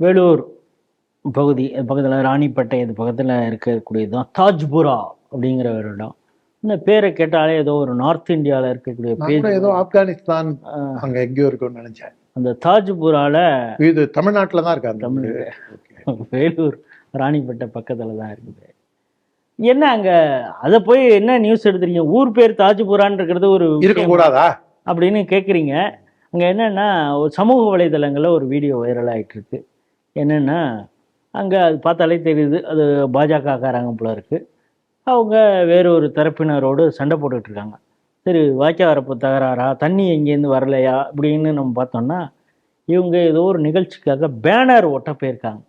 வேலூர் பகுதி பக்கத்தில் ராணிப்பேட்டை இது பக்கத்தில் இருக்கக்கூடியது தான் தாஜ்புரா அப்படிங்கிற ஒரு இடம். இந்த பேரை கேட்டாலே ஏதோ ஒரு நார்த் இந்தியாவில் இருக்கக்கூடிய பேர். ஏதோ ஆப்கானிஸ்தான் அங்க எங்கேயோ இருக்கும்னு நினைச்சேன். அந்த தாஜ்புரால இது தமிழ்நாட்டுல தான் இருக்கா தமிழ். வேலூர் ராணிப்பேட்டை பக்கத்தில் தான் இருக்குது. என்ன அங்க அதை போய் என்ன நியூஸ் எடுத்துறீங்க? ஊர் பேர் தாஜ்புரான்னு இருக்கிறது ஒரு இருக்க கூடாதா அப்படின்னு கேட்குறீங்க அங்கே என்னென்னா ஒரு சமூக வலைதளங்களில் ஒரு வீடியோ வைரல் ஆயிட்டு இருக்கு. என்னென்னா அங்கே அது பார்த்தாலே தெரியுது அது பாஜகக்காரங்க போல இருக்கு. அவங்க வேறு ஒரு தரப்பினரோடு சண்டை போட்டுட்டு இருக்காங்க. சரி வாய்க்கா வரப்பு தகராறா? தண்ணி எங்கேருந்து வரலையா? அப்படின்னு நம்ம பார்த்தோம்னா இவங்க ஏதோ ஒரு நிகழ்ச்சிக்காக பேனர் ஒட்ட போயிருக்காங்க.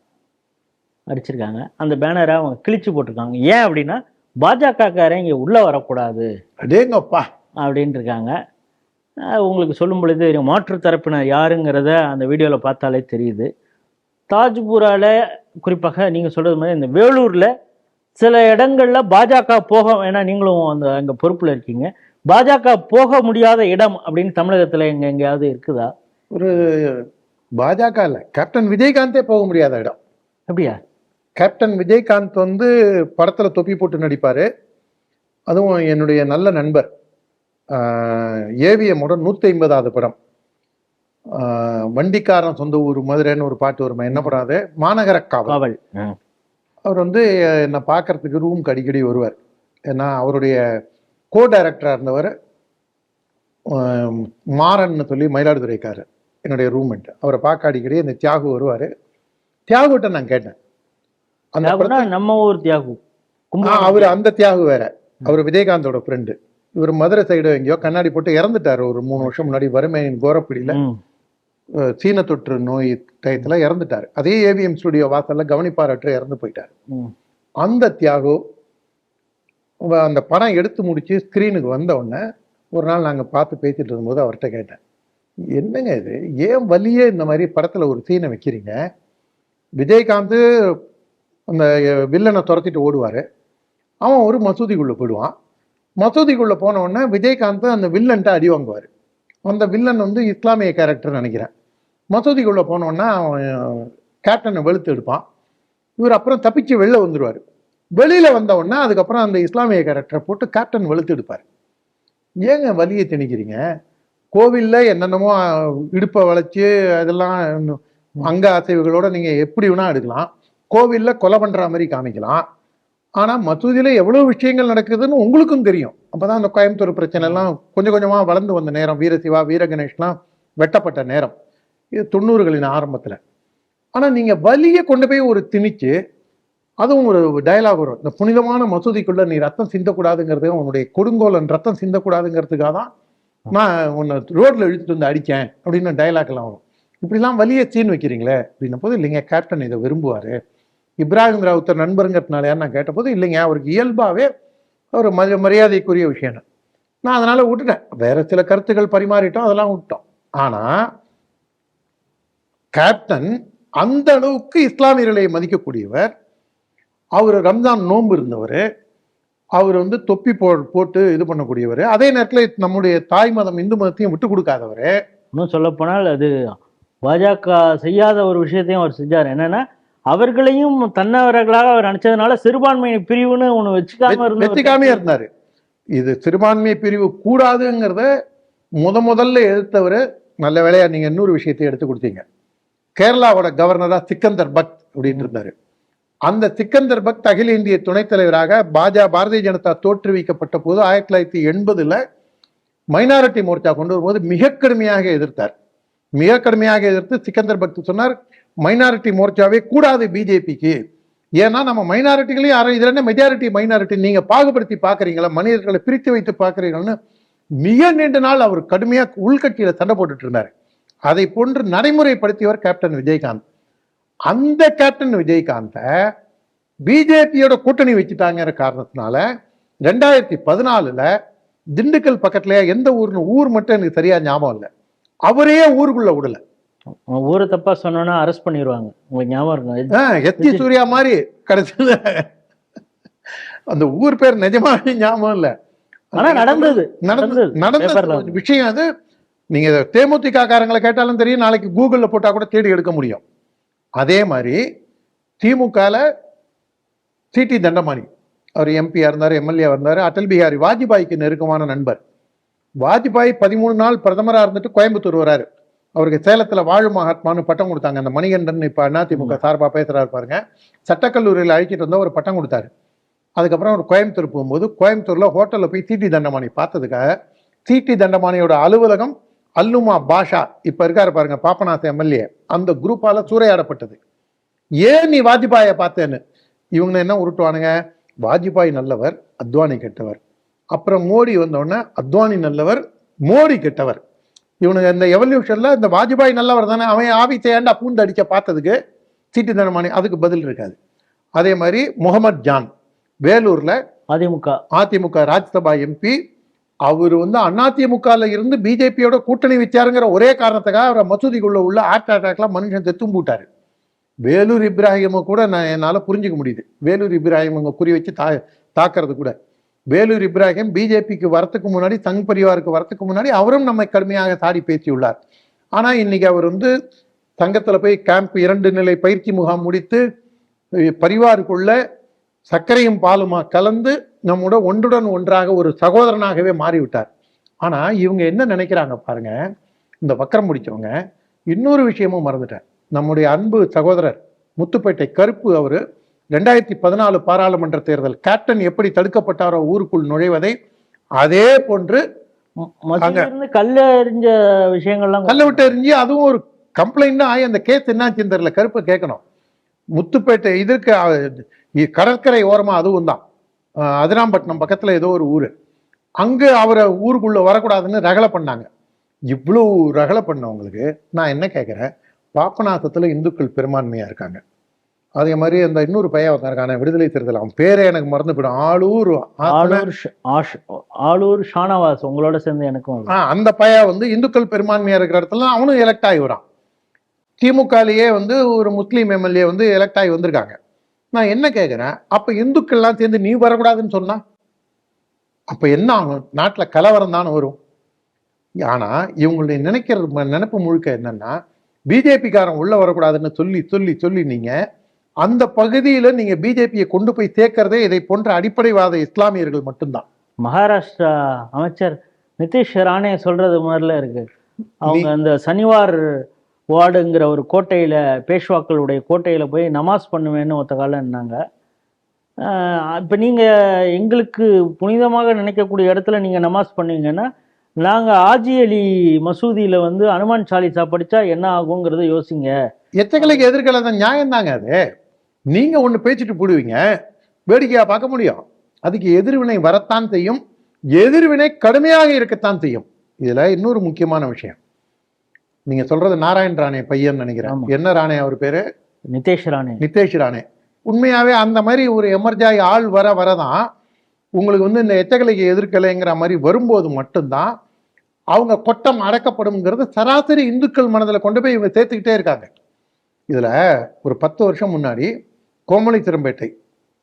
அடிச்சிருக்காங்க. அந்த பேனரை அவங்க கிழிச்சு போட்டிருக்காங்க. ஏன் அப்படின்னா பாஜகக்காரன் இங்கே உள்ளே வரக்கூடாது. அடேங்கப்பா. அப்படின்ட்டு இருக்காங்க உங்களுக்கு சொல்லும் பொழுது தெரியும் மாற்று தரப்பினர் யாருங்கிறத அந்த வீடியோவில் பார்த்தாலே தெரியுது. தாஜ்பூரால குறிப்பாக நீங்கள் சொல்கிறது மாதிரி இந்த வேலூரில் சில இடங்கள்ல பாஜக போக ஏன்னா நீங்களும் அந்த அங்கே பொறுப்பில் இருக்கீங்க. பாஜக போக முடியாத இடம் அப்படின்னு தமிழகத்தில் எங்கே எங்கேயாவது இருக்குதா? ஒரு பாஜக இல்ல. கேப்டன் விஜயகாந்தே போக முடியாத இடம். அப்படியா? கேப்டன் விஜயகாந்த் வந்து படத்துல தொப்பி போட்டு நடிப்பாரு. அதுவும் என்னுடைய நல்ல நண்பர். ஏவிஎம்மோட நூத்தி ஐம்பதாவது படம். வண்டிக்காரன் சொந்த ஊர் மதுரைன்னு ஒரு பாட்டு வருமா என்ன அது மாநகர காவல். அவர் வந்து என்னை பார்க்கறதுக்கு ரூமுக்கு அடிக்கடி வருவார். ஏன்னா அவருடைய கோ டைரக்டராக இருந்தவர் மாறன்னு சொல்லி மயிலாடுதுறைக்காரர் என்னுடைய ரூம்மேட் அவரை பார்க்க அடிக்கடி இந்த தியாகு வருவார். தியாகுகிட்ட நான் கேட்டேன். அந்த நம்ம ஊர் தியாகு. அவர் அந்த தியாகு வேற. அவர் விஜயகாந்தோட ஃப்ரெண்டு இவர் மதுரை சைடு எங்கேயோ கண்ணாடி போட்டு இறந்துட்டார். ஒரு மூணு வருஷம் முன்னாடி வறுமையின் கோரப்பிடியில. சீன தொற்று நோய் டயத்துல இறந்துட்டார். அதே ஏவிஎம் ஸ்டுடியோ வாசல்ல கவனிப்பாரற்று இறந்து போயிட்டார். அந்த தியாகு அந்த படம் எடுத்து முடிச்சு ஸ்க்ரீனுக்கு வந்த உடனே ஒரு நாள் நாங்க பார்த்து பேசிட்டு இருக்கும்போது அவர்கிட்ட கேட்டேன். என்னங்க இது? ஏன் வலியே இந்த மாதிரி படத்துல ஒரு சீனை வைக்கிறீங்க? விஜயகாந்த் அந்த வில்லனை துரத்திட்டு ஓடுவாரு. அவன் ஒரு மசூதிக்குள்ள போயிடுவான். மசூதிக்குள்ள போன உடனே விஜயகாந்த் அந்த வில்லன்ட்ட அடி வாங்குவார். அந்த வில்லன் வந்து இஸ்லாமிய கேரக்டர் நினைக்கிறேன். மசூதிக்குள்ளே போனோன்னா அவன் கேப்டனை வெளுத்து எடுப்பான். இவர் அப்புறம் தப்பிச்சு வெளில வந்துடுவார் வெளியில் வந்தவுடனே அதுக்கப்புறம் அந்த இஸ்லாமிய கேரக்டரை போட்டு கேப்டன் வெளுத்து எடுப்பார். ஏங்க வலியை திணிக்கிறீங்க? கோவில்ல என்னென்னமோ இடுப்பை வளைச்சி அதெல்லாம் அங்க அசைவுகளோடு நீங்கள் எப்படி வேணால் எடுக்கலாம். கோவில்ல கொலை பண்ணுற மாதிரி காமிக்கலாம். ஆனால் மசூதியில் எவ்வளோ விஷயங்கள் நடக்குதுன்னு உங்களுக்கும் தெரியும். அப்போ தான் அந்த கோயம்புத்தூர் பிரச்சனை எல்லாம் கொஞ்சம் கொஞ்சமாக வளர்ந்து வந்த நேரம் வீரசிவா வீரகணேஷ்லாம் வெட்டப்பட்ட நேரம். இது தொண்ணூறுகளின் ஆரம்பத்தில். ஆனால் நீங்கள் வலியை கொண்டு போய் ஒரு திணிச்சு அதுவும் ஒரு டயலாக் வரும். இந்த புனிதமான மசூதிக்குள்ளே நீ ரத்தம் சிந்தக்கூடாதுங்கிறது உன்னுடைய கொடுங்கோலன் ரத்தம் சிந்தக்கூடாதுங்கிறதுக்காக தான் நான் உன்னை ரோட்டில் இழுத்துட்டு வந்து அடித்தேன் அப்படின்னு டயலாக்லாம் வரும். இப்படிலாம் வலியை சீன் வைக்கிறீங்களே அப்படின்ன போது இல்லைங்க கேப்டன் இதை விரும்புவார். இப்ராஹிம் ராவுத்தர் நண்பருங்கிறதுனால நான் கேட்டபோது இல்லைங்க அவருக்கு இயல்பாகவே ஒரு மரிய மரியாதைக்குரிய விஷயம். நான் அதனால் விட்டுட்டேன். வேறு சில கருத்துக்கள் பரிமாறிட்டோம் அதெல்லாம் விட்டோம். ஆனால் கேப்டன் அந்த அளவுக்கு இஸ்லாமியர்களை மதிக்கக்கூடியவர். அவர் ரம்ஜான் நோன்பு இருந்தவர். அவர் வந்து தொப்பி போ போட்டு இது பண்ணக்கூடியவர். அதே நேரத்தில் நம்முடைய தாய் மதம் இந்து மதத்தையும் விட்டு கொடுக்காதவர். இன்னும் சொல்லப்போனால் அது பாஜக செய்யாத ஒரு விஷயத்தையும் அவர் செஞ்சார். என்னன்னா அவர்களையும் தன்னவர்களாக அவர் நினைச்சதுனால சிறுபான்மை பிரிவுன்னு ஒண்ணு வச்சுக்காம வெற்றிக்காமே இருந்தாரு. இது சிறுபான்மை பிரிவு கூடாதுங்கிறத முத முதல்ல எதிர்த்தவர் நல்ல வேளையா நீங்க இன்னொரு விஷயத்தை எடுத்து கொடுத்தீங்க. கேரளாவோட கவர்னரா சிக்கந்தர் பக்த் அப்படின்னு இருந்தாரு. அந்த சிக்கந்தர் பக்த் அகில இந்திய துணைத் தலைவராக பாஜ பாரதிய ஜனதா தோற்றுவிக்கப்பட்ட போது ஆயிரத்தி தொள்ளாயிரத்தி எண்பதுல மைனாரிட்டி மோர்ச்சா கொண்டு வரும்போது மிக கடுமையாக எதிர்த்தார். மிக கடுமையாக எதிர்த்து சிக்கந்தர் பக்த் சொன்னார் மைனாரிட்டி மோர்ச்சாவே கூடாது பிஜேபிக்கு ஏன்னா நம்ம மைனாரிட்டிகளையும் யாரும் இதில் என்ன மெஜாரிட்டி மைனாரிட்டி நீங்கள் பாகுபடுத்தி பார்க்குறீங்களா மனிதர்களை பிரித்து வைத்து பாக்குறீங்கன்னு மிக நீண்ட நாள் அவர் கடுமையாக உள்கட்சியில் சண்டை போட்டுட்டு இருந்தார். அதை போன்று நடைமுறைப்படுத்தியவர் கேப்டன் விஜயகாந்த். அந்த கேப்டன் விஜயகாந்தை பிஜேபியோட கூட்டணி வச்சுட்டாங்கிற காரணத்தினால ரெண்டாயிரத்தி பதினாலில் திண்டுக்கல் பக்கத்துல எந்த ஊர்னு ஊர் மட்டும் எனக்கு சரியாக ஞாபகம் இல்லை. அவரே ஊருக்குள்ளே விடலை. ஊரை தப்பா சொன்னோன்னா அரெஸ்ட் பண்ணிடுவாங்க உங்களுக்கு ஞாபகம் இருக்கும் ஆஹ், எத்தி சூர்யா மாதிரி கடைசியில் அந்த ஊர் பேர் நிஜமாவே ஞாபகம் இல்ல. ஆனா நடந்தது. நடந்தது. நடந்தது. விஷயம் அது. நீங்க தேமுதிக காரங்களை கேட்டாலும் தெரியும் நாளைக்கு கூகுள்ல போட்டா கூட தேடி எடுக்க முடியும். அதே மாதிரி திமுகவில் சிடி தண்டமாணி அவர் எம்பியா இருந்தார் எம்எல்ஏ இருந்தார் அடல் பிஹாரி வாஜ்பாய்க்கு நெருக்கமான நண்பர். வாஜ்பாய் பதிமூணு நாள் பிரதமராக இருந்துட்டு கோயம்புத்தூர் வராரு. அவருக்கு சேலத்துல வாழும் மகாத்மான்னு பட்டம் கொடுத்தாங்க. அந்த மணிகண்டன் இப்ப அதிமுக சார்பா பேசுறாரு பாருங்க. சட்டக்கல்லூரியில் அழைச்சிட்டு வந்தா ஒரு பட்டம் கொடுத்தாரு. அதுக்கப்புறம் அவர் கோயம்புத்தூர் போகும்போது கோயம்புத்தூர்ல ஹோட்டல்ல போய் தீட்டி தண்டமாணி பார்த்ததுக்காக தீட்டி தண்டமாணியோட அலுவலகம் அல்லுமா பாஷா இப்ப இருக்காரு பாருங்க பாப்பநாச எம்எல்ஏ. அந்த குரூப்பால சூறையாடப்பட்டது. ஏன் நீ வாஜ்பாயை பார்த்தேன்னு? இவங்க என்ன உருட்டுவானுங்க? வாஜ்பாய் நல்லவர் அத்வானி கெட்டவர். அப்புறம் மோடி வந்தோடனே அத்வானி நல்லவர் மோடி கெட்டவர். இவனுங்க இந்த எவல்யூஷன்ல இந்த வாஜ்பாய் நல்லவர் தானே அவன் ஆபீஸை ஏன்டா பூண்டு அடிக்க பார்த்ததுக்கு? சீட்டு தனமானி அதுக்கு பதில் இருக்காது. அதே மாதிரி முகமது ஜான் வேலூர்ல அதிமுக. அதிமுக ராஜ்யசபா எம்பி அவர் வந்து அதிமுகல இருந்து பிஜேபியோட கூட்டணி வச்சாருங்கிற ஒரே காரணத்துக்காக அவரை மசூதிக்குள்ள உள்ள ஹார்ட் அட்டாக்ல மனுஷன் செத்தும் போட்டாரு வேலூர் இப்ராஹிமை கூட நான் என்னால் புரிஞ்சுக்க முடியுது. வேலூர் இப்ராஹிம் அங்கே குறி வச்சு தா தாக்குறது கூட. வேலூர் இப்ராஹிம் பிஜேபிக்கு வரத்துக்கு முன்னாடி சங் பரிவாருக்கு வரத்துக்கு முன்னாடி அவரும் நம்மை கடுமையாக சாடி பேசியுள்ளார். ஆனால் இன்னைக்கு அவர் வந்து சங்கத்தில் போய் கேம்ப் இரண்டு நிலை பயிற்சி முகாம் முடித்து பரிவாருக்குள்ள சர்க்கரையும் பாலுமா கலந்து நம்மோட ஒன்றுடன் ஒன்றாக ஒரு சகோதரனாகவே மாறிவிட்டார். ஆனால் இவங்க என்ன நினைக்கிறாங்க பாருங்க இந்த வக்கரம் முடித்தவங்க இன்னொரு விஷயமும் மறந்துட்டேன் நம்முடைய அன்பு சகோதரர் முத்துப்பேட்டை கருப்பு அவர் ரெண்டாயிரத்தி பதினாலு பாராளுமன்ற தேர்தல். கேப்டன் எப்படி தடுக்கப்பட்டாரோ ஊருக்குள் நுழைவதை அதே போன்று கல்ல எறிஞ்ச விஷயங்கள்லாம் கல்ல விட்டு எறிஞ்சு அதுவும் ஒரு கம்ப்ளைண்ட் ஆகி அந்த கேஸ் என்னாச்சுன்னு தெரியல கருப்பு கேட்கணும். முத்துப்பேட்டை இதற்கு கடற்கரை ஓரமா அதுவும் தான். அதிராம்பட்டினம் பக்கத்துல ஏதோ ஒரு ஊர். அங்க அவரை ஊருக்குள்ள வரக்கூடாதுன்னு ரகலை பண்ணாங்க. இவ்வளோ ரகலை பண்ணவங்களுக்கு நான் என்ன கேட்குறேன்? பாப்பநாசத்துல இந்துக்கள் பெரும்பான்மையா இருக்காங்க. அதே மாதிரி அந்த இன்னொரு பையன் ஒருத்தன் இருக்கானே விடுதலை தேர்தல் அவன் பேரே எனக்கு மறந்து போயிடும். ஆளூர் ஆளூர் ஆளூர் ஷானவாஸ் உங்களோட சேர்ந்து எனக்கும் அந்த பையன் வந்து இந்துக்கள் பெரும்பான்மையா இருக்கிற இடத்துல அவனும் எலெக்ட் ஆகி வரான் திமுகலயே வந்து ஒரு முஸ்லீம் எம்எல்ஏ வந்து எலெக்ட் ஆகி வந்திருக்காங்க. நான் என்ன கேட்குறேன் அப்ப இந்துக்கள்லாம் சேர்ந்து நீ வரக்கூடாதுன்னு சொன்னா? அப்ப என்ன ஆகும்? நாட்டுல கலவரம் தானே வரும். ஆனா இவங்களுடைய நினைக்கிறது நினைப்பு முழுக்க என்னன்னா பிஜேபிக்காரன் உள்ள வரக்கூடாதுன்னு சொல்லி சொல்லி சொல்லி நீங்க அந்த பகுதியில நீங்க பிஜேபியை கொண்டு போய் சேர்க்கறதே இதை போன்ற அடிப்படைவாத இஸ்லாமியர்கள் மட்டும்தான். மகாராஷ்டிரா அமைச்சர் நிதிஷ் ராணே சொல்றது மாதிரில இருக்கு. அவங்க அந்த சனிவார் வார்டுங்கிற ஒரு கோட்டையில பேஷ்வாக்களுடைய கோட்டையில போய் நமாஸ் பண்ணுவேன்னு ஒத்த காலம் இருந்தாங்க இப்போ நீங்க எங்களுக்கு புனிதமாக நினைக்கக்கூடிய இடத்துல நீங்க நமாஸ் பண்ணீங்கன்னா நாங்க ஆஜி அலி மசூதியில வந்து அனுமான் சாலிசா படிச்சா என்ன ஆகுங்கிறத யோசிங்க. எச்சக்கலைக்கு எதிர்க்கல நியாயம் தாங்க அது? நீங்க ஒண்ணு பேசிட்டு போடுவீங்க வேடிக்கையா பார்க்க முடியும். அதுக்கு எதிர்வினை வரத்தான் செய்யும் எதிர்வினை கடுமையாக இருக்கத்தான் செய்யும். இதுல இன்னொரு முக்கியமான விஷயம். நீங்க சொல்றது நாராயண் ராணே பையன் நினைக்கிறேன். என்ன ராணே அவர் பேரு? நிதேஷ் ராணே. நிதேஷ் ராணே. உண்மையாவே அந்த மாதிரி ஒரு எமர்ஜாய் ஆள் வர வரதான் உங்களுக்கு வந்து இந்த எச்சக்கலைக்கு எதிர்க்கலைங்கிற மாதிரி வரும்போது மட்டும்தான் அவங்க கொட்டம் அடக்கப்படும்ங்கிறது சராசரி இந்துக்கள் மனதில் கொண்டு போய் இவங்க சேர்த்துக்கிட்டே இருக்காங்க. இதுல ஒரு பத்து வருஷம் முன்னாடி கோமலை திரும்பேட்டை.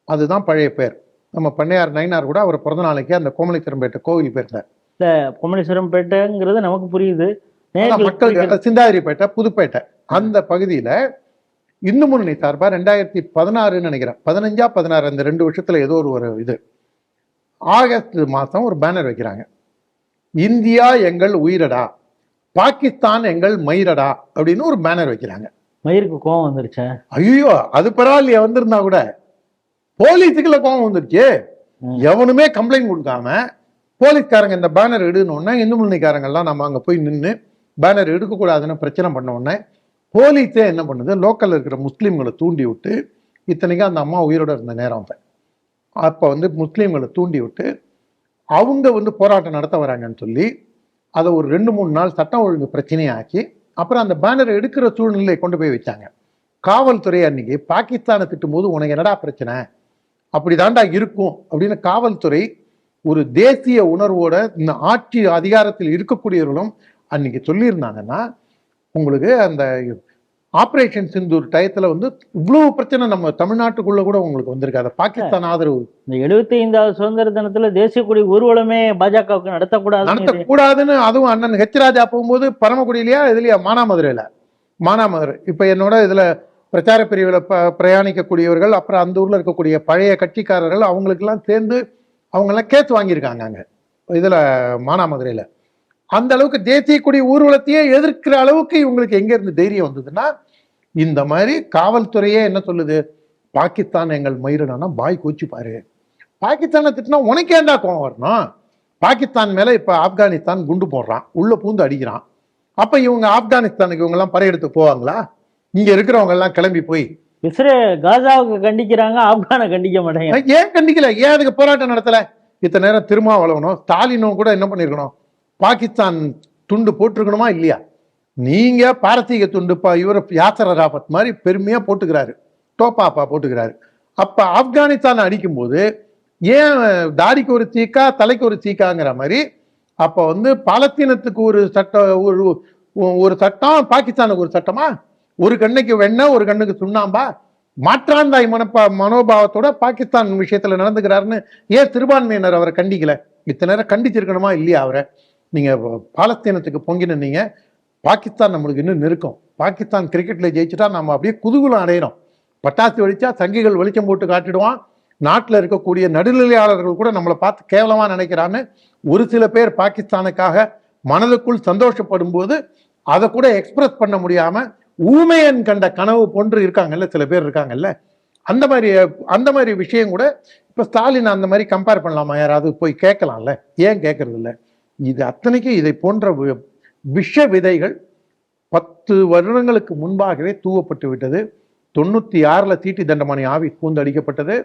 அதுதான் பழைய பேர். நம்ம பண்ணையார் நயினார் கூட அவர் பிறந்த நாளைக்கு அந்த கோமலை திரும்பேட்டை கோவில் பொம்மலேஸ்வரம் பேட்டைங்கிறது நமக்கு புரியுது. மக்கள். சிந்தாதிரிப்பேட்டை புதுப்பேட்டை. அந்த பகுதியில இந்து முன்னணி சார்பா ரெண்டாயிரத்தி பதினாறுன்னு நினைக்கிறேன். பதினஞ்சா பதினாறு அந்த ரெண்டு வருஷத்துல ஏதோ ஒரு ஒரு இது. ஆகஸ்ட் மாசம் ஒரு பேனர் வைக்கிறாங்க. இந்தியா எங்கள் உயிரடா பாகிஸ்தான் எங்கள் மயிரடா அப்படின்னு ஒரு பேனர் வைக்கிறாங்க. மயிருக்கு கோவம் வந்துருச்சே. ஐயோ அது பரவாயில்லையே வந்திருந்தா கூட. போலீஸுக்குள்ள கோவம் வந்துருச்சு. எவனுமே கம்ப்ளைண்ட் கொடுக்காம போலீஸ்காரங்க இந்த பேனர் எடுக்கணுன்னா இந்து முன்னணிக்காரங்கெல்லாம் நம்ம அங்க போய் நின்று பேனர் எடுக்கக்கூடாதுன்னு பிரச்சனை பண்ண உடனே போலீஸே என்ன பண்ணுது லோக்கல்ல இருக்கிற முஸ்லீம்களை தூண்டி விட்டு இத்தனைக்கும் அந்த அம்மா உயிரோட இருந்த நேரம் அப்ப அப்போ வந்து முஸ்லீம்களை தூண்டி விட்டு அவங்க வந்து போராட்டம் நடத்த வராங்கன்னு சொல்லி அதை ஒரு ரெண்டு மூணு நாள் சட்டம் ஒழுங்கு பிரச்சனையாக்கி அப்புறம் அந்த பேனரை எடுக்கிற சூழ்நிலையை கொண்டு போய் வச்சாங்க. காவல்துறை அன்னைக்கு பாகிஸ்தானை திட்டும்போது உனக்கு என்னடா பிரச்சனை? அப்படிதான்டா இருக்கும். அப்படின்னு காவல்துறை ஒரு தேசிய உணர்வோட இந்த ஆட்சி அதிகாரத்தில் இருக்கக்கூடியவர்களும் அன்னைக்கு சொல்லியிருந்தாங்கன்னா உங்களுக்கு அந்த ஆபரேஷன் சிந்தூர் டயத்துல வந்து இவ்வளவு பிரச்சனை நம்ம தமிழ்நாட்டுக்குள்ள கூட உங்களுக்கு வந்திருக்காது பாகிஸ்தான் ஆதரவு. இந்த எழுபத்தி ஐந்தாவது சுதந்திர தினத்துல தேசிய கொடி ஊர்வலமே பாஜகவுக்கு நடத்தக்கூடாது நடத்தக்கூடாதுன்னு அதுவும் அண்ணன் ஹெச் ராஜா போகும்போது பரமக்குடியிலயா இதுலயா? மானாமதுரையில. மானாமதுரை. இப்ப என்னோட இதுல பிரச்சார பிரிவில் ப பிரயாணிக்கக்கூடியவர்கள் அப்புறம் அந்த ஊரில் இருக்கக்கூடிய பழைய கட்சிக்காரர்கள் அவங்களுக்கெல்லாம் சேர்ந்து அவங்கெல்லாம் கேஸ் வாங்கியிருக்காங்க அங்கே. இதில் மானாமதுரையில். அந்த அளவுக்கு தேசிய கொடி ஊர்வலத்தையே எதிர்க்கிற அளவுக்கு இவங்களுக்கு எங்கேருந்து தைரியம் வந்ததுன்னா இந்த மாதிரி காவல்துறையே என்ன சொல்லுது? பாகிஸ்தான் எங்கள் மயிரிடம்னா பாய் கூச்சி பாரு பாகிஸ்தானை திட்டினா உனக்கு ஏன்டா கோவம் வரணும் பாகிஸ்தான் மேலே இப்போ ஆப்கானிஸ்தான் குண்டு போடுறான். உள்ளே பூந்து அடிக்கிறான். அப்போ இவங்க ஆப்கானிஸ்தானுக்கு இவங்கெல்லாம் படையெடுத்து போவாங்களா? இங்கே இருக்கிறவங்க எல்லாம் கிளம்பி போய் இஸ்ரே காசாவுக்கு கண்டிக்கிறாங்க ஆப்கானை கண்டிக்க மாட்டேங்க. ஏன் கண்டிக்கல? ஏன் அதுக்கு போராட்டம் நடத்தல? இத்தனை நேரம் திருமாவளவனும் ஸ்டாலினும் கூட என்ன பண்ணிருக்கணும்? பாகிஸ்தான் துண்டு போட்டிருக்கணுமா இல்லையா? நீங்க பாரசீக துண்டு இவர் யாசர் ராபத் மாதிரி பெருமையா போட்டுக்கிறாரு. டோப்பாப்பா போட்டுக்கிறாரு. அப்ப ஆப்கானிஸ்தான் அடிக்கும்போது ஏன் தாடிக்கு ஒரு தீக்கா தலைக்கு ஒரு தீக்காங்கிற மாதிரி அப்ப வந்து பாலஸ்தீனத்துக்கு ஒரு சட்டம் ஒரு ஒரு சட்டம் பாகிஸ்தானுக்கு ஒரு சட்டமா? ஒரு கண்ணுக்கு வெண்ண ஒரு கண்ணுக்கு சுண்ணாம்பா? மாற்றாந்தாய் மனப்பா மனோபாவத்தோட பாகிஸ்தான் விஷயத்துல நடந்துக்கிறாருன்னு ஏன் சிறுபான்மையினர் அவரை கண்டிக்கல? இத்தனை நேரம் கண்டிச்சிருக்கணுமா? இல்லையா அவரை? நீங்க பாலஸ்தீனத்துக்கு பொங்கினீங்க பாகிஸ்தான் நம்மளுக்கு இன்னும் நெருக்கம். பாகிஸ்தான் கிரிக்கெட்டில் ஜெயிச்சுட்டா நம்ம அப்படியே குதுகுலம் அடையிறோம். பட்டாசு வெடிச்சா சங்கிகள் வெளிச்சம் போட்டு காட்டிடுவான். நாட்டில் இருக்கக்கூடிய நடுநிலையாளர்கள் கூட நம்மளை பார்த்து கேவலமாக நினைக்கிறான்னு ஒரு சில பேர் பாகிஸ்தானுக்காக மனதுக்குள் சந்தோஷப்படும் போது அதை கூட எக்ஸ்பிரஸ் பண்ண முடியாமல் ஊமையன் கண்ட கனவு போன்று இருக்காங்கல்ல சில பேர் இருக்காங்கல்ல. அந்த மாதிரி அந்த மாதிரி விஷயம் கூட இப்போ ஸ்டாலின் அந்த மாதிரி கம்பேர் பண்ணலாமா? யாராவது போய் கேட்கலாம்ல. ஏன் கேட்கறதில்ல? இது அத்தனைக்கும் இதை போன்ற விஷ விதைகள் பத்து வருடங்களுக்கு முன்பாகவே தூவப்பட்டு விட்டது. தொண்ணூத்தி ஆறுல தீட்டி தண்டமணி ஆவி கூந்து அடிக்கப்பட்டது.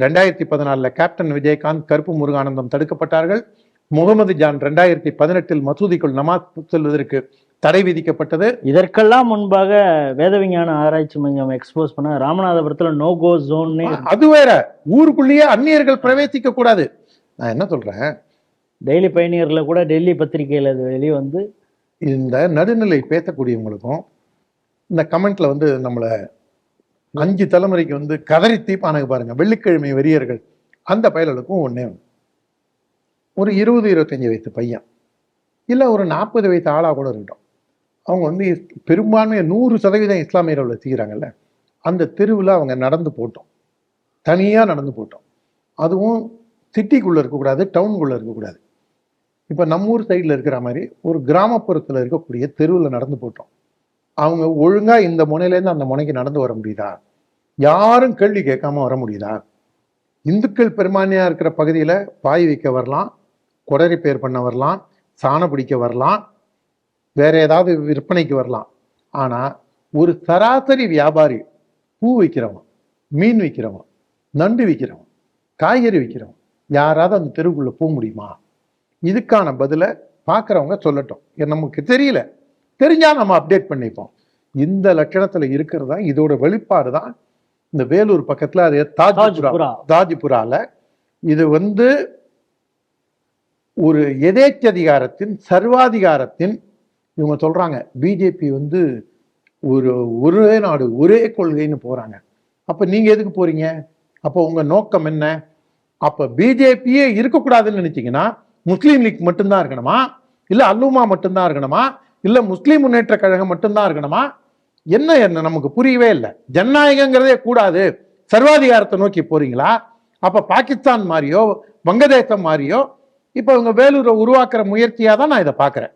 ரெண்டாயிரத்தி பதினாலுல கேப்டன் விஜயகாந்த் கருப்பு முருகானந்தம் தடுக்கப்பட்டார்கள். முகமது ஜான் ரெண்டாயிரத்தி பதினெட்டில் மசூதிக்குள் நமாஸ் செல்வதற்கு தடை விதிக்கப்பட்டது. இதற்கெல்லாம் முன்பாக வேதவிஞ்ஞான ஆராய்ச்சி மையம் எக்ஸ்போஸ் பண்ண ராமநாதபுரத்துல நோ கோ ஜோன்னு அது வேற. ஊருக்குள்ளேயே அந்நியர்கள் பிரவேசிக்க கூடாது. நான் என்ன சொல்றேன்? டெய்லி பயணியர்ல கூட டெல்லி பத்திரிகையில அது வெளியே வந்து இந்த நடுநிலை பேசக்கூடியவங்களுக்கும் இந்த கமெண்ட்ல வந்து நம்மளை அஞ்சு தலைமுறைக்கு வந்து கதறி தீப்பானுக்கு பாருங்க. வெள்ளிக்கிழமை வெறியர்கள். அந்த பயல்களுக்கும் ஒன்று ஒரு இருபது இருபத்தஞ்சி வயசு பையன். இல்லை ஒரு நாற்பது வயசு ஆளாக கூட இருக்கட்டும். அவங்க வந்து பெரும்பான்மையை நூறு சதவீதம் இஸ்லாமியர்களை செய்கிறாங்கல்ல அந்த தெருவில் அவங்க நடந்து போட்டோம். தனியாக நடந்து போட்டோம். அதுவும் சிட்டிக்குள்ளே இருக்கக்கூடாது டவுனுக்குள்ளே இருக்கக்கூடாது. இப்போ நம்ம ஊர் சைடில் இருக்கிற மாதிரி ஒரு கிராமப்புறத்தில் இருக்கக்கூடிய தெருவில் நடந்து போட்டோம். அவங்க ஒழுங்காக இந்த முனையிலேருந்து அந்த முனைக்கு நடந்து வர முடியுதா? யாரும் கேள்வி கேட்காம வர முடியுதா? இந்துக்கள் பெரும்பான்மையாக இருக்கிற பகுதியில் பாய் வைக்க வரலாம் குடறி பேர் பண்ண வரலாம் சாணம் பிடிக்க வரலாம் வேற ஏதாவது விற்பனைக்கு வரலாம். ஆனால் ஒரு சராசரி வியாபாரி பூ விற்கிறவன் மீன் விற்கிறவன் நண்டு விற்கிறவன் காய்கறி விற்கிறவன் யாராவது அந்த தெருவுக்குள்ளே போக முடியுமா? இதுக்கான பதிலை பார்க்குறவங்க சொல்லட்டும். நமக்கு தெரியல. தெரிஞ்சா நம்ம அப்டேட் பண்ணிப்போம். இந்த லட்சணத்துல இருக்கிறது தான் இதோட வெளிப்பாடு தான். இந்த வேலூர் பக்கத்துல அது தாஜ்புரா தாஜ்புரா. தாஜ்புரால இது வந்து ஒரு எதேச்சதிகாரத்தின் சர்வாதிகாரத்தின் இவங்க சொல்றாங்க. பிஜேபி வந்து ஒரு ஒரே நாடு ஒரே கொள்கைன்னு போறாங்க. அப்ப நீங்க எதுக்கு போறீங்க? அப்போ உங்க நோக்கம் என்ன? அப்ப பிஜேபியே இருக்கக்கூடாதுன்னு நினைச்சீங்கன்னா முஸ்லீம் லீக் மட்டும்தான் இருக்கணுமா? இல்லை அல்லுமா மட்டும்தான் இருக்கணுமா? இல்லை முஸ்லீம் முன்னேற்ற கழகம் மட்டும்தான் இருக்கணுமா? என்ன என்ன நமக்கு புரியவே இல்லை. ஜனநாயகங்கிறதே கூடாது. சர்வாதிகாரத்தை நோக்கி போறீங்களா? அப்போ பாகிஸ்தான் மாதிரியோ வங்கதேசம் மாதிரியோ இப்போ இவங்க வேலூரை உருவாக்குற முயற்சியாக தான் நான் இதை பார்க்குறேன்.